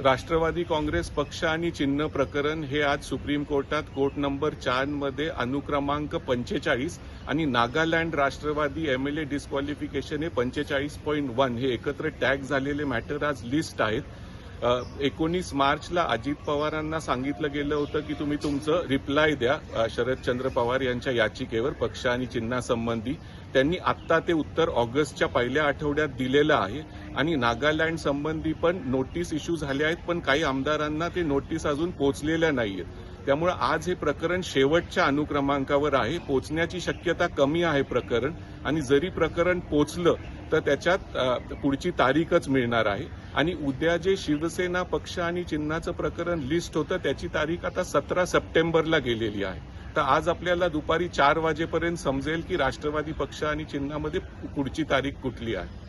राष्ट्रवादी काँग्रेस पक्ष आणि चिन्ह प्रकरण हे आज सुप्रीम कोर्टात कोर्ट नंबर चारमध्ये अनुक्रमांक पंचेचाळीस आणि नागालँड राष्ट्रवादी एमएलए डिस्क्वालिफिकेशन हे पंचेचाळीस पॉईंट वन हे एकत्र टॅग झालेले मॅटर आज लिस्ट आहेत. एकोणीस मार्चला अजित पवारांना सांगितलं गेलं होतं की तुम्ही तुमचं रिप्लाय द्या शरदचंद्र पवार यांच्या याचिकेवर पक्ष आणि चिन्हासंबंधी. त्यांनी आत्ता ते उत्तर ऑगस्टच्या पहिल्या आठवड्यात दिलेलं आहे. आणि नागालँड संबंधी पण नोटीस इश्यू झाल्या आहेत पण काही आमदारांना ते नोटीस अजून पोचलेल्या आहेत त्यामुळे आज हे प्रकरण शेवटच्या अनुक्रमांकावर आहे. पोचण्याची शक्यता कमी आहे प्रकरण. आणि जरी प्रकरण पोचलं तर त्याच्यात पुढची तारीखच मिळणार आहे. आणि उद्या जे शिवसेना पक्ष आणि चिन्हाचं प्रकरण लिस्ट होतं त्याची तारीख आता सतरा सप्टेंबरला गेलेली आहे. तर आज आपल्याला दुपारी चार वाजेपर्यंत समजेल की राष्ट्रवादी पक्ष आणि चिन्हामध्ये पुढची तारीख कुठली आहे.